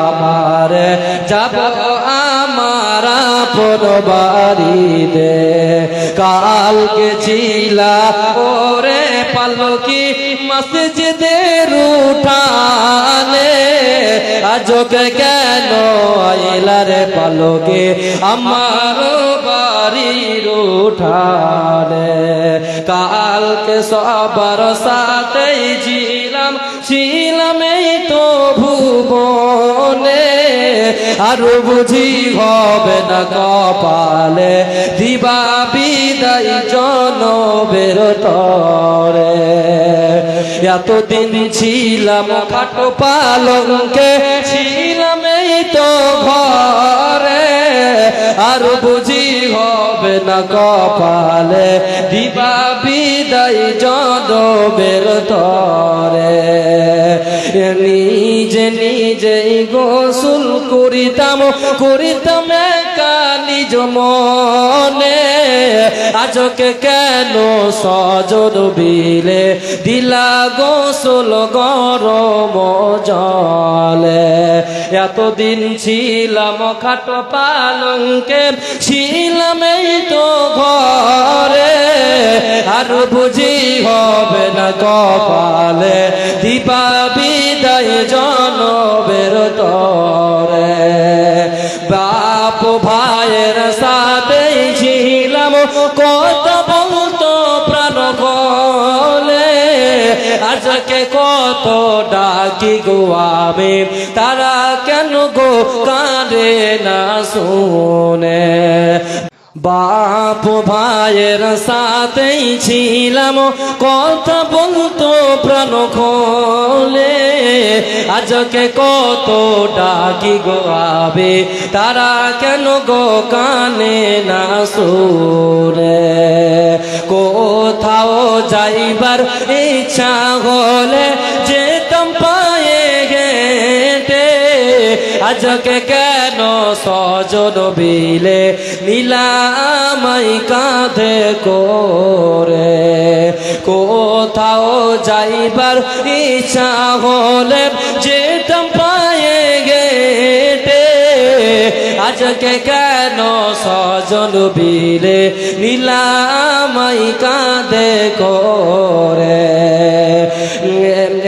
আমার, যাব আমার আপন বাড়িতে। কালকে ছিলা ওরে পালকি মসজিদের উঠানে, আজকে কেন আইলারে পালকে আমার বাড়ির উঠানে? কালকে সবার সাথেই ছিলাম ছিলাম তো ভুবনে আরও বুঝি হবে না কপালে। দিবা বিদায় জনবের তরে। এতদিন ছিলাম খাটো পালঙ্কে, ছিলাম এই তো ঘরে। আর বুঝি হবে না কপালে, দিবা বিদায় জনবের তরে। করিতাম করিতাম একা নিজ মনে। আজকে কেন সজর বিলে? দিলা গোসল গরম জলে। এতদিন ছিলাম খাট পালঙ্কে ছিলাম এই তো ঘরে। আর বুঝি হবে না কপালে দীপা আজকে কত ডাকি গো আমি? তারা কেন গো কাঁদে না শুনে? বাপ ভাইয়ের সাথেই ছিলাম, কথা বলতো প্রাণ খোলে। আজকে কত ডাকি গো আবে তারা কেন গো কানে না কোথাও যাইবার ইচ্ছা হলে যেতাম পায়ে গেটে আজকে কেন সজন বিলে নীলামাই কাঁধে করে? কোথাও যাইবার ইচ্ছা হলে যেতাম আজকে কেন সজন বিলে? নীলামাই কাঁধে করে।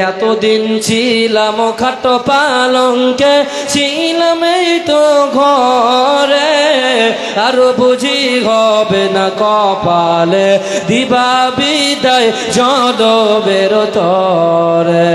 এতদিন ছিলাম খাট পালঙ্কে, ছিলাম এই তো ঘরে। আর বুঝি হবে না কপালে, দিবা বিদায় জদ বেরো তরে